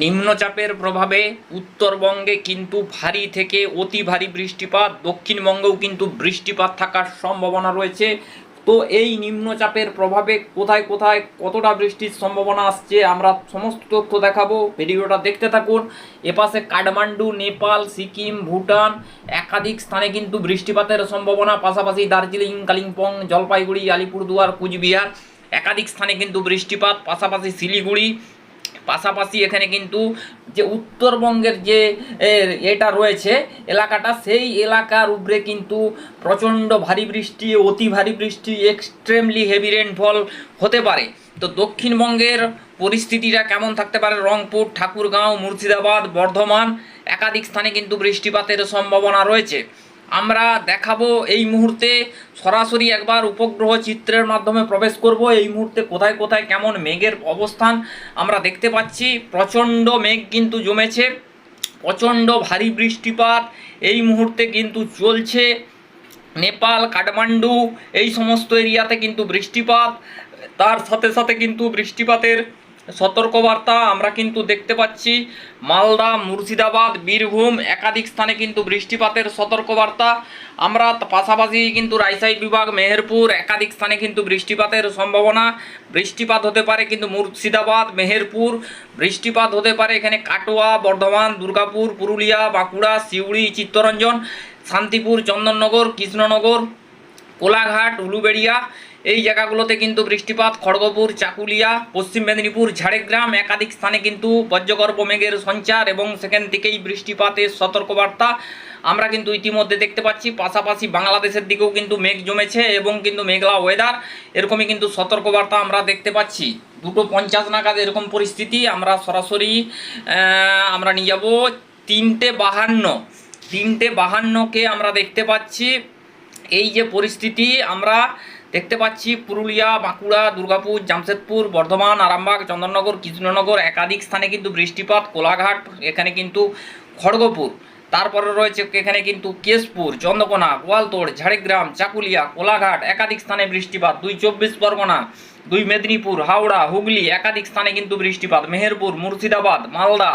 নিম্নচাপের প্রভাবে উত্তরবঙ্গে কিন্তু ভারী থেকে অতি ভারী বৃষ্টিপাত, দক্ষিণবঙ্গেও কিন্তু বৃষ্টিপাত থাকার সম্ভাবনা রয়েছে। তো এই নিম্নচাপের প্রভাবে কোথায় কোথায় কতটা বৃষ্টির সম্ভাবনা আসছে আমরা সমস্ত তথ্য দেখাবো। ভিডিওটা দেখতে থাকুন। এপাশে কাঠমান্ডু, নেপাল, সিকিম, ভুটান একাধিক স্থানে কিন্তু বৃষ্টিপাতের সম্ভাবনা। পাশাপাশি দার্জিলিং, কালিম্পং, জলপাইগুড়ি, আলিপুরদুয়ার, কুচবিহার একাধিক স্থানে কিন্তু বৃষ্টিপাত। পাশাপাশি শিলিগুড়ি পাশাপাশি এখানে কিন্তু যে উত্তরবঙ্গের যে এটা রয়েছে, এলাকাটা, সেই এলাকার উপরে কিন্তু প্রচণ্ড ভারী বৃষ্টি, অতি ভারী বৃষ্টি এক্সট্রিমলি হেভি রেনফল হতে পারে। তো দক্ষিণবঙ্গের পরিস্থিতিটা কেমন থাকতে পারে? রংপুর, ঠাকুরগাঁও, মুর্শিদাবাদ, বর্ধমান, একাধিক স্থানে কিন্তু বৃষ্টিপাতের সম্ভাবনা রয়েছে। আমরা দেখাবো এই মুহূর্তে সরাসরি একবার উপগ্রহ চিত্রের মাধ্যমে প্রবেশ করব। এই মুহূর্তে কোথায় কোথায় কেমন মেঘের অবস্থান আমরা দেখতে পাচ্ছি। প্রচণ্ড মেঘ কিন্তু জমেছে, প্রচণ্ড ভারী বৃষ্টিপাত এই মুহূর্তে কিন্তু চলছে। নেপাল, কাঠমান্ডু এই সমস্ত এরিয়াতে কিন্তু বৃষ্টিপাত, তার সাথে সাথে কিন্তু বৃষ্টিপাতের সতর্কবার্তা আমরা কিন্তু দেখতে পাচ্ছি। মালদা, মুর্শিদাবাদ, বীরভূম একাধিক স্থানে কিন্তু বৃষ্টিপাতের সতর্কবার্তা। আমরা পাশাপাশি কিন্তু রাজশাহী বিভাগ, মেহেরপুর একাধিক স্থানে কিন্তু বৃষ্টিপাতের সম্ভাবনা। বৃষ্টিপাত হতে পারে কিন্তু মুর্শিদাবাদ, মেহেরপুর। বৃষ্টিপাত হতে পারে এখানে কাটোয়া, বর্ধমান, দুর্গাপুর, পুরুলিয়া, বাঁকুড়া, সিউড়ি, চিত্তরঞ্জন, শান্তিপুর, চন্দননগর, কৃষ্ণনগর, কোলাঘাট, উলুবেড়িয়া এই জায়গাগুলোতে কিন্তু বৃষ্টিপাত, খড়গপুর, চাকুলিয়া, পশ্চিম মেদিনীপুর, ঝাড়গ্রাম একাধিক স্থানে কিন্তু বজ্রগর্ভ মেঘের সঞ্চার এবং সেখান থেকেই বৃষ্টিপাতের সতর্কবার্তা আমরা কিন্তু ইতিমধ্যে দেখতে পাচ্ছি। পাশাপাশি বাংলাদেশের দিকেও কিন্তু মেঘ জমেছে এবং কিন্তু মেঘলা ওয়েদার এরকমই কিন্তু সতর্কবার্তা আমরা দেখতে পাচ্ছি। দুটো পঞ্চাশ নাগাদ এরকম পরিস্থিতি, আমরা সরাসরি আমরা নিয়ে যাব তিনটে বাহান্ন। তিনটে বাহান্নকে আমরা দেখতে পাচ্ছি। এই যে পরিস্থিতি, আমরা দেখতে পাচ্ছি পুরুলিয়া, বাঁকুড়া, দুর্গাপুর, জামশেদপুর, বর্ধমান, আরামবাগ, চন্দননগর, কৃষ্ণনগর, একাধিক স্থানে কিন্তু বৃষ্টিপাত, কোলাঘাট, এখানে কিন্তু খড়গপুর। তারপরে রয়েছে এখানে কিন্তু কেশপুর, চন্দ্রকোনা, গোয়ালতোড়, ঝাড়গ্রাম, চাকুলিয়া, কোলাঘাট, একাধিক স্থানে বৃষ্টিপাত, দুই চব্বিশ পরগনা, দুই মেদিনীপুর, হাওড়া, হুগলি, একাধিক স্থানে কিন্তু বৃষ্টিপাত, মেহেরপুর, মুর্শিদাবাদ, মালদা,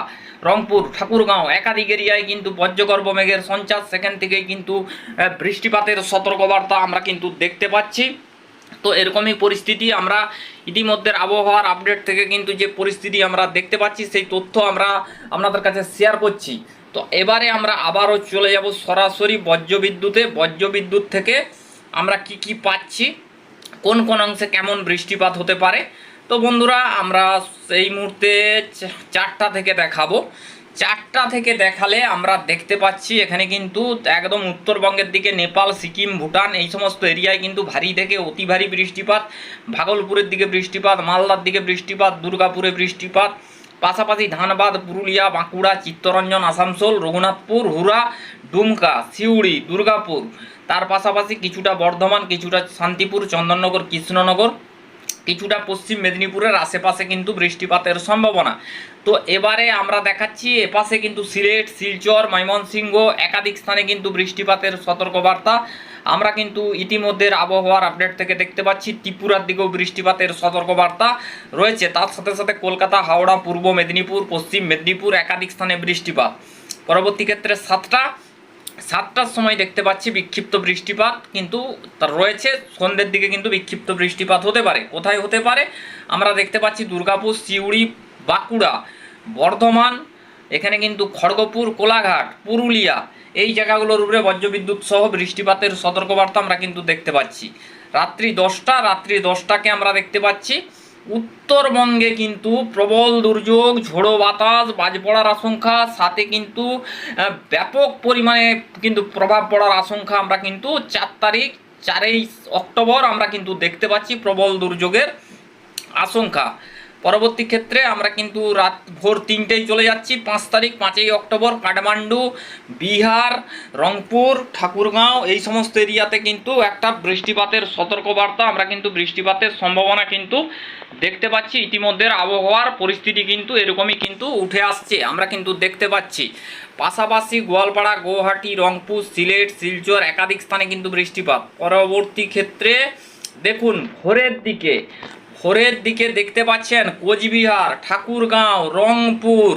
রংপুর, ঠাকুরগাঁও, একাধিক এরিয়ায় কিন্তু বজ্রগর্ভ মেঘের সঞ্চার, সেখান থেকেই কিন্তু বৃষ্টিপাতের সতর্কবার্তা আমরা কিন্তু দেখতে পাচ্ছি। তো এরকমই পরিস্থিতি আমরা ইতিমধ্যে আবহাওয়ার আপডেট থেকে কিন্তু যে পরিস্থিতি আমরা দেখতে পাচ্ছি, সেই তথ্য আমরা আপনাদের কাছে শেয়ার করছি। তো এবারে আমরা আবারও চলে যাব সরাসরি বজ্রবিদ্যুতে। বজ্রবিদ্যুৎ থেকে আমরা কি কি পাচ্ছি, কোন কোন অংশে কেমন বৃষ্টিপাত হতে পারে তো বন্ধুরা, আমরা এই মুহূর্তে চারটা থেকে দেখাবো। চারটা থেকে দেখালে আমরা দেখতে পাচ্ছি এখানে কিন্তু একদম উত্তরবঙ্গের দিকে নেপাল, সিকিম, ভুটান এই সমস্ত এরিয়ায় কিন্তু ভারী থেকে অতি ভারী বৃষ্টিপাত। ভাগলপুরের দিকে বৃষ্টিপাত, মালদার দিকে বৃষ্টিপাত, দুর্গাপুরে বৃষ্টিপাত। পাশাপাশি ধানবাদ, পুরুলিয়া, বাঁকুড়া, চিত্তরঞ্জন, আসানসোল, রঘুনাথপুর হুরা ডুমকা, সিউড়ি, দুর্গাপুর। তার পাশাপাশি কিছুটা বর্ধমান, কিছুটা শান্তিপুর, চন্দননগর, কৃষ্ণনগর। কিছুটা পশ্চিম মেদিনীপুরের আশেপাশে কিন্তু বৃষ্টিপাতের সম্ভাবনা। তো এবারে আমরা দেখাচ্ছি, এপাশে কিন্তু সিলেট, শিলচর, ময়মনসিংহ একাধিক স্থানে কিন্তু বৃষ্টিপাতের সতর্কবার্তা। আমরা কিন্তু ইতিমধ্যে আবহাওয়ার আপডেট থেকে দেখতে পাচ্ছি, ত্রিপুরার দিকেও বৃষ্টিপাতের সতর্কবার্তা রয়েছে। তার সাথে সাথে কলকাতা, হাওড়া, পূর্ব মেদিনীপুর, পশ্চিম মেদিনীপুর একাধিক স্থানে বৃষ্টিপাত। পরবর্তী ক্ষেত্রে সাতটা সাতটার সময় দেখতে পাচ্ছি বিক্ষিপ্ত বৃষ্টিপাত, কিন্তু তার রয়েছে, সন্ধ্যের দিকে কিন্তু বিক্ষিপ্ত বৃষ্টিপাত হতে পারে। কোথায় হতে পারে? আমরা দেখতে পাচ্ছি দুর্গাপুর, সিউড়ি, বাঁকুড়া, বর্ধমান, এখানে কিন্তু খড়গপুর, কোলাঘাট, পুরুলিয়া, এই জায়গাগুলোর উপরে বজ্রবিদ্যুৎ সহ বৃষ্টিপাতের সতর্কবার্তা আমরা কিন্তু দেখতে পাচ্ছি। রাত্রি দশটা, রাত্রি দশটাকে আমরা দেখতে পাচ্ছি। উত্তরবঙ্গে কিন্তু প্রবল দুর্যোগ, ঝোড়ো বাতাস, বাজ পড়ার আশঙ্কা, সাথে কিন্তু ব্যাপক পরিমাণে কিন্তু প্রভাব পড়ার আশঙ্কা আমরা কিন্তু চার তারিখ, চারই অক্টোবর আমরা কিন্তু দেখতে পাচ্ছি প্রবল দুর্যোগের আশঙ্কা। পরবর্তী ক্ষেত্রে আমরা কিন্তু রাত ভোর তিনটেই চলে যাচ্ছি। পাঁচ তারিখ, পাঁচই অক্টোবর, কাঠমান্ডু, বিহার, রংপুর, ঠাকুরগাঁও, এই সমস্ত এরিয়াতে কিন্তু একটা বৃষ্টিপাতের সতর্কবার্তা, আমরা কিন্তু বৃষ্টিপাতের সম্ভাবনা কিন্তু দেখতে পাচ্ছি। ইতিমধ্যে আবহাওয়ার পরিস্থিতি কিন্তু এরকমই কিন্তু উঠে আসছে, আমরা কিন্তু দেখতে পাচ্ছি। পাশাপাশি গোয়ালপাড়া গুয়াহাটি রংপুর, সিলেট, শিলচর একাধিক স্থানে কিন্তু বৃষ্টিপাত। পরবর্তী ক্ষেত্রে দেখুন, ভোরের দিকে ভোরের দিকে দেখতে পাচ্ছেন কোচবিহার, ঠাকুরগাঁও, রংপুর,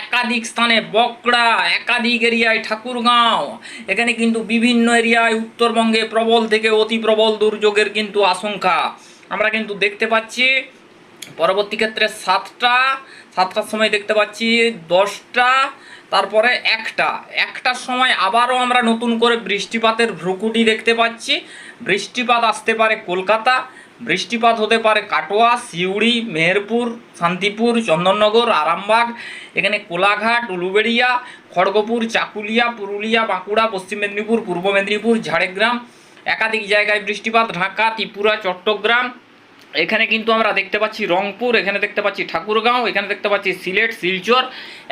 একাধিক স্থানে বকড়া একাধিক এরিয়ায় ঠাকুরগাঁও। এখানে কিন্তু বিভিন্ন এরিয়ায় উত্তরবঙ্গে প্রবল থেকে অতি প্রবল দুর্যোগের কিন্তু আশঙ্কা। আমরা কিন্তু দেখতে পাচ্ছি পরবর্তী ক্ষেত্রে সাতটা, সাতটার সময় দেখতে পাচ্ছি দশটা, তারপরে একটা। একটার সময় আবারও আমরা নতুন করে বৃষ্টিপাতের ভ্রুকুটি দেখতে পাচ্ছি। বৃষ্টিপাত আসতে পারে কলকাতা বৃষ্টিপাত হতে পারে কাটোয়া, সিউড়ি, মেহেরপুর, শান্তিপুর, চন্দননগর, আরামবাগ, এখানে কোলাঘাট, উলুবেড়িয়া, খড়গপুর, চাকুলিয়া, পুরুলিয়া, বাঁকুড়া, পশ্চিম মেদিনীপুর, পূর্ব মেদিনীপুর, ঝাড়গ্রাম, একাধিক জায়গায় বৃষ্টিপাত, ঢাকা, ত্রিপুরা, চট্টগ্রাম এখানে কিন্তু আমরা দেখতে পাচ্ছি রংপুর, এখানে দেখতে পাচ্ছি ঠাকুরগাঁও, এখানে দেখতে পাচ্ছি সিলেট, শিলচর।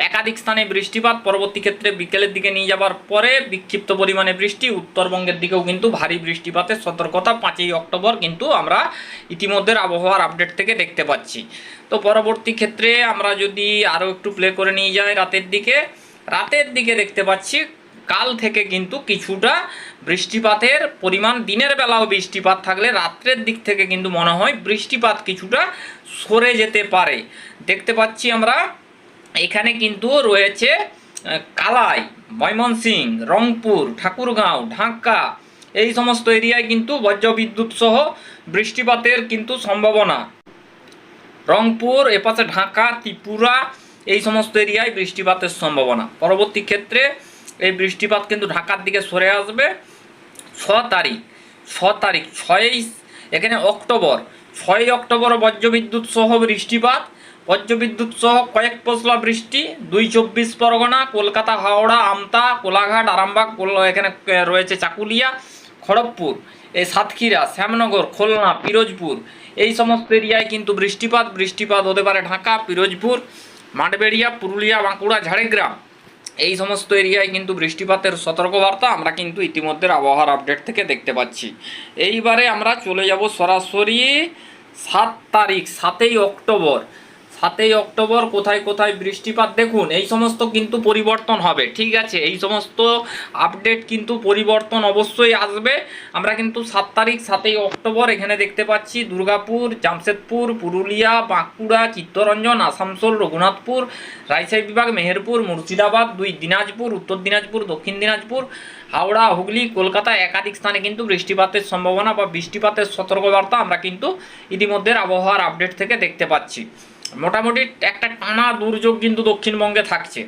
একাধিক স্থানে বৃষ্টিপাত, পরবর্তী ক্ষেত্রে বিকেলের দিকে নিয়ে যাবার পরে বিক্ষিপ্ত পরিমাণে বৃষ্টি। উত্তরবঙ্গের দিকেও কিন্তু ভারী বৃষ্টিপাতের সতর্কতা পাঁচই অক্টোবর কিন্তু আমরা ইতিমধ্যে আবহাওয়ার আপডেট থেকে দেখতে পাচ্ছি। তো পরবর্তী ক্ষেত্রে আমরা যদি আরও একটু প্লে করে নিয়ে যাই রাতের দিকে রাতের দিকে দেখতে পাচ্ছি কাল থেকে কিন্তু কিছুটা বৃষ্টিপাতের পরিমাণ, দিনের বেলাও বৃষ্টিপাত থাকলে রাত্রের দিক থেকে কিন্তু মনে হয় বৃষ্টিপাত কিছুটা সরে যেতে পারে। দেখতে পাচ্ছি আমরা, এখানে কিন্তু রয়েছে কালাই, ময়মনসিং, রংপুর, ঠাকুরগাঁও, ঢাকা, এই সমস্ত এরিয়ায় কিন্তু বজ্রবিদ্যুৎ সহ বৃষ্টিপাতের কিন্তু সম্ভাবনা। রংপুর, এপাশে ঢাকা, ত্রিপুরা, এই সমস্ত এরিয়ায় বৃষ্টিপাতের সম্ভাবনা। পরবর্তী ক্ষেত্রে এই বৃষ্টিপাত কিন্তু ঢাকার দিকে সরে আসবে। ছ তারিখ ছ তারিখ, ছয়ই এখানে অক্টোবর, ছয়ই অক্টোবর বজ্রবিদ্যুৎ সহ বৃষ্টিপাত। বজ্রবিদ্যুৎ সহ কয়েক পশলা বৃষ্টি, দুই চব্বিশ পরগনা, কলকাতা, হাওড়া, আমতা, কোলাঘাট, আরামবাগ এখানে রয়েছে চাকুলিয়া, খড়গপুর, এই সাতক্ষীরা, শ্যামনগর, খুলনা, পিরোজপুর। এই সমস্ত এরিয়ায় কিন্তু বৃষ্টিপাত বৃষ্টিপাত হতে পারে ঢাকা, পিরোজপুর, মাঠবেড়িয়া, পুরুলিয়া, বাঁকুড়া, ঝাড়গ্রাম। এই সমস্ত এরিয়ায় কিন্তু বৃষ্টিপাতের সতর্কবার্তা আমরা কিন্তু ইতিমধ্যে আবহাওয়ার আপডেট থেকে দেখতে পাচ্ছি। এইবারে আমরা চলে যাব সরাসরি সাত তারিখ, সাতই অক্টোবর। সাতই অক্টোবর, কোথায় কোথায় বৃষ্টিপাত দেখুন, এই সমস্ত কিন্তু পরিবর্তন হবে, ঠিক আছে? এই সমস্ত আপডেট কিন্তু পরিবর্তন অবশ্যই আসবে। আমরা কিন্তু সাত তারিখ, সাতই অক্টোবর এখানে দেখতে পাচ্ছি দুর্গাপুর, জামশেদপুর, পুরুলিয়া, বাঁকুড়া, চিত্তরঞ্জন, আসানসোল, রঘুনাথপুর, রাজশাহী বিভাগ, মেহেরপুর, মুর্শিদাবাদ, দুই দিনাজপুর, উত্তর দিনাজপুর, দক্ষিণ দিনাজপুর, হাওড়া, হুগলি, কলকাতা একাধিক স্থানে কিন্তু বৃষ্টিপাতের সম্ভাবনা বা বৃষ্টিপাতের সতর্কবার্তা আমরা কিন্তু ইতিমধ্যে আবহাওয়ার আপডেট থেকে দেখতে পাচ্ছি। মোটামুটি একটা টানা দুর্যোগ কিন্তু দক্ষিণবঙ্গে থাকছে।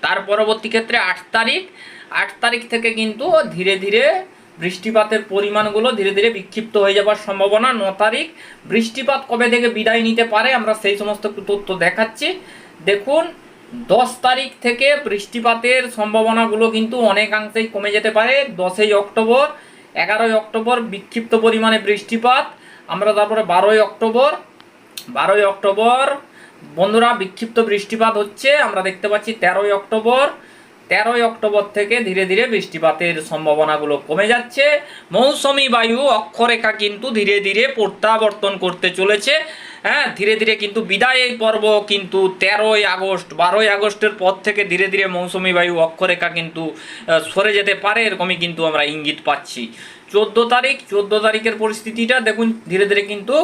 তার পরবর্তী ক্ষেত্রে আট তারিখ আট তারিখ থেকে কিন্তু ধীরে ধীরে বৃষ্টিপাতের পরিমাণগুলো ধীরে ধীরে বিক্ষিপ্ত হয়ে যাবার সম্ভাবনা। ন তারিখ, বৃষ্টিপাত কবে থেকে বিদায় নিতে পারে আমরা সেই সমস্ত তথ্য দেখাচ্ছি। দেখুন, দশ তারিখ থেকে বৃষ্টিপাতের সম্ভাবনাগুলো কিন্তু অনেকাংশেই কমে যেতে পারে। দশই অক্টোবর, এগারোই অক্টোবর বিক্ষিপ্ত পরিমাণে বৃষ্টিপাত। আমরা তারপরে বারোই অক্টোবর বারোই অক্টোবর। বন্ধুরা, বিক্ষিপ্ত বৃষ্টিপাত হচ্ছে, আমরা দেখতে পাচ্ছি তেরোই অক্টোবর। তেরোই অক্টোবর থেকে ধীরে ধীরে বৃষ্টিপাতের সম্ভাবনাগুলো কমে যাচ্ছে। মৌসুমি বায়ু অক্ষরেখা কিন্তু ধীরে ধীরে প্রত্যাবর্তন করতে চলেছে। হ্যাঁ ধীরে ধীরে কিন্তু বিদায় এই পর্ব কিন্তু তেরোই আগস্ট, বারোই আগস্টের পর থেকে ধীরে ধীরে মৌসুমি বায়ু অক্ষরেখা কিন্তু সরে যেতে পারে, এরকমই কিন্তু আমরা ইঙ্গিত পাচ্ছি। চোদ্দ তারিখ, চোদ্দ তারিখের পরিস্থিতিটা দেখুন, ধীরে ধীরে কিন্তু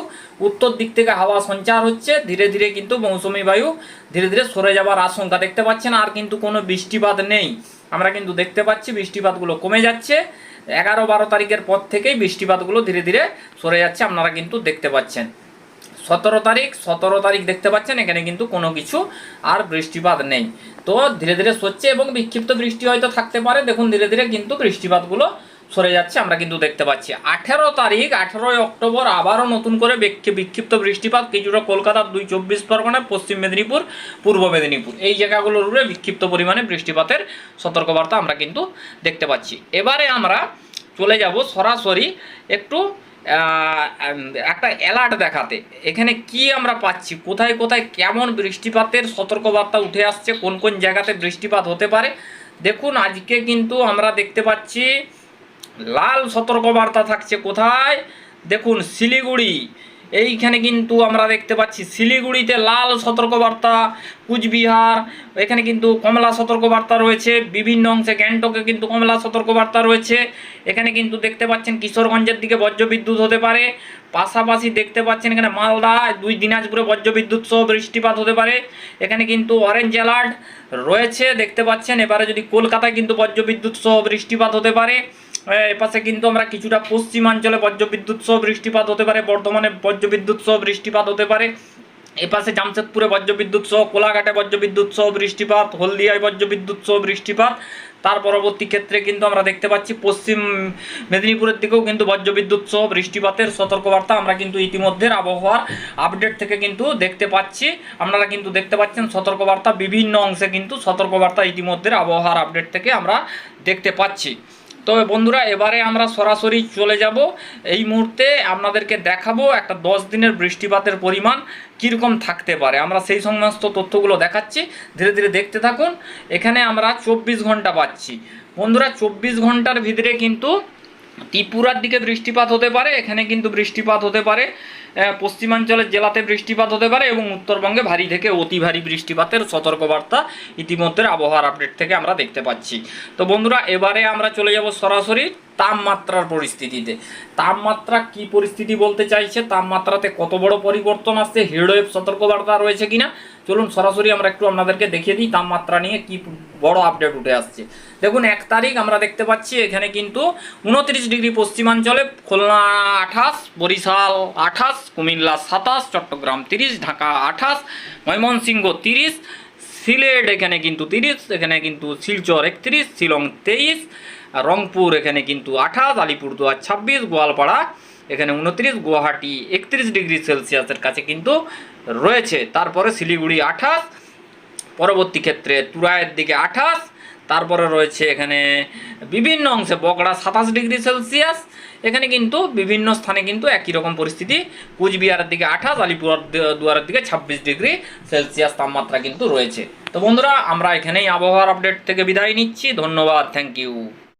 উত্তর দিক থেকে হাওয়া সঞ্চার হচ্ছে, ধীরে ধীরে কিন্তু মৌসুমি বায়ু ধীরে ধীরে সরে যাবার আশঙ্কা দেখতে পাচ্ছেন, আর কিন্তু কোনো বৃষ্টিপাত নেই। আমরা কিন্তু দেখতে পাচ্ছি বৃষ্টিপাতগুলো কমে যাচ্ছে, এগারো বারো তারিখের পর থেকেই বৃষ্টিপাতগুলো ধীরে ধীরে সরে যাচ্ছে, আপনারা কিন্তু দেখতে পাচ্ছেন। সতেরো তারিখ সতেরো তারিখ দেখতে পাচ্ছেন, এখানে কিন্তু কোনো কিছু আর বৃষ্টিপাত নেই। তো ধীরে ধীরে সরছে এবং বিক্ষিপ্ত বৃষ্টি হয়তো থাকতে পারে, দেখুন ধীরে ধীরে কিন্তু বৃষ্টিপাতগুলো সরে যাচ্ছে, আমরা কিন্তু দেখতে পাচ্ছি। আঠেরো তারিখ, আঠেরোই অক্টোবর আবারও নতুন করে বিক্ষিপ্ত বৃষ্টিপাত। কিছুটা কলকাতার দুই চব্বিশ পরগনা, পশ্চিম মেদিনীপুর, পূর্ব মেদিনীপুর। এই জায়গাগুলোর উপরে বিক্ষিপ্ত পরিমাণে বৃষ্টিপাতের সতর্কবার্তা আমরা কিন্তু দেখতে পাচ্ছি। এবারে আমরা চলে যাব সরাসরি একটু একটা অ্যালার্ট দেখাতে। এখানে কি আমরা পাচ্ছি? কোথায় কোথায় কেমন বৃষ্টিপাতের সতর্কবার্তা উঠে আসছে? কোন কোন জায়গাতে বৃষ্টিপাত হতে পারে? দেখুন, আজকে কিন্তু আমরা দেখতে পাচ্ছি লাল সতর্কবার্তা থাকছে কোথায়? দেখুন, শিলিগুড়ি। এইখানে কিন্তু আমরা দেখতে পাচ্ছি, শিলিগুড়িতে লাল সতর্কবার্তা, কুচবিহার, এখানে কিন্তু কমলা সতর্কবার্তা রয়েছে, বিভিন্ন অংশে গ্যাংটকে কিন্তু কমলা সতর্কবার্তা রয়েছে। এখানে কিন্তু দেখতে পাচ্ছেন, কিশোরগঞ্জের দিকে বজ্রবিদ্যুৎ হতে পারে। পাশাপাশি দেখতে পাচ্ছেন এখানে মালদা দুই দিনাজপুরে বজ্রবিদ্যুৎ সহ বৃষ্টিপাত হতে পারে। এখানে কিন্তু অরেঞ্জ অ্যালার্ট রয়েছে, দেখতে পাচ্ছেন। এবারে যদি কলকাতায় কিন্তু বজ্রবিদ্যুৎ সহ বৃষ্টিপাত হতে পারে। এপাশে কিন্তু আমরা কিছুটা পশ্চিমাঞ্চলে বজ্রবিদ্যুৎ সহ বৃষ্টিপাত হতে পারে, বর্ধমানে বজ্রবিদ্যুৎ সহ বৃষ্টিপাত হতে পারে। এপাশে জামশেদপুরে বজ্রবিদ্যুৎ সহ, কোলাঘাটে বজ্রবিদ্যুৎ সহ বৃষ্টিপাত, হলদিয়ায় বজ্রবিদ্যুৎ সহ বৃষ্টিপাত। তার পরবর্তী ক্ষেত্রে কিন্তু আমরা দেখতে পাচ্ছি পশ্চিম মেদিনীপুরের দিকেও কিন্তু বজ্রবিদ্যুৎ সহ বৃষ্টিপাতের সতর্কবার্তা আমরা কিন্তু ইতিমধ্যে আবহাওয়ার আপডেট থেকে কিন্তু দেখতে পাচ্ছি। আপনারা কিন্তু দেখতে পাচ্ছেন সতর্কবার্তা, বিভিন্ন অংশে কিন্তু সতর্কবার্তা ইতিমধ্যে আবহাওয়ার আপডেট থেকে আমরা দেখতে পাচ্ছি। তবে বন্ধুরা, এবারে আমরা সরাসরি চলে যাব। এই মুহূর্তে আপনাদেরকে দেখাবো একটা দশ দিনের বৃষ্টিপাতের পরিমাণ কীরকম থাকতে পারে। আমরা সেই সমস্ত তথ্যগুলো দেখাচ্ছি। ধীরে ধীরে দেখতে থাকুন। এখানে আমরা চব্বিশ ঘণ্টা পাচ্ছি। বন্ধুরা, চব্বিশ ঘণ্টার ভিতরে কিন্তু ত্রিপুরার দিকে বৃষ্টিপাত হতে পারে, এখানে কিন্তু বৃষ্টিপাত হতে পারে। পশ্চিমাঞ্চলের জেলাতে বৃষ্টিপাত হতে পারে এবং উত্তরবঙ্গে ভারী থেকে অতি ভারী বৃষ্টিপাতের সতর্কবার্তা ইতিমধ্যে আবহাওয়ার আপডেট থেকে আমরা দেখতে পাচ্ছি। তো বন্ধুরা, এবারে আমরা চলে যাব সরাসরি তাপমাত্রার পরিস্থিতিতে। তাপমাত্রা কি পরিস্থিতি বলতে চাইছে? তাপমাত্রাতে কত বড় পরিবর্তন আসছে? হিডওয়েভ সতর্কবার্তা রয়েছে কিনা? চলুন সরাসরি আমরা একটু আপনাদেরকে দেখিয়ে দিই তাপমাত্রা নিয়ে কি বড় আপডেট উঠে আসছে। দেখুন, এক তারিখ আমরা দেখতে পাচ্ছি এখানে কিন্তু উনত্রিশ ডিগ্রি পশ্চিমাঞ্চলে, খুলনা আঠাশ, বরিশাল আঠাশ কুমিল্লা সাতাশ, চট্টগ্রাম তিরিশ, ঢাকা আঠাশ, ময়মনসিংহ তিরিশ, সিলেট এখানে কিন্তু তিরিশ, এখানে কিন্তু শিলচর একত্রিশ, শিলং তেইশ, রংপুর এখানে কিন্তু আঠাশ, আলিপুরদুয়ার ছাব্বিশ, গোয়ালপাড়া এখানে উনত্রিশ, গুয়াহাটি একত্রিশ ডিগ্রি সেলসিয়াসের কাছে কিন্তু রয়েছে। তারপরে শিলিগুড়ি আঠাশ, পরবর্তী ক্ষেত্রে তুরায়ের দিকে আঠাশ তারপরে রয়েছে এখানে বিভিন্ন অংশে বকড়া সাতাশ ডিগ্রি সেলসিয়াস। এখানে কিন্তু বিভিন্ন স্থানে কিন্তু একই রকম পরিস্থিতি। কুচবিহারের দিকে আঠাশ আলিপুর দুয়ারের দিকে ছাব্বিশ ডিগ্রি সেলসিয়াস তাপমাত্রা কিন্তু রয়েছে। তো বন্ধুরা, আমরা এখানেই আবহাওয়ার আপডেট থেকে বিদায় নিচ্ছি। ধন্যবাদ, থ্যাংক ইউ।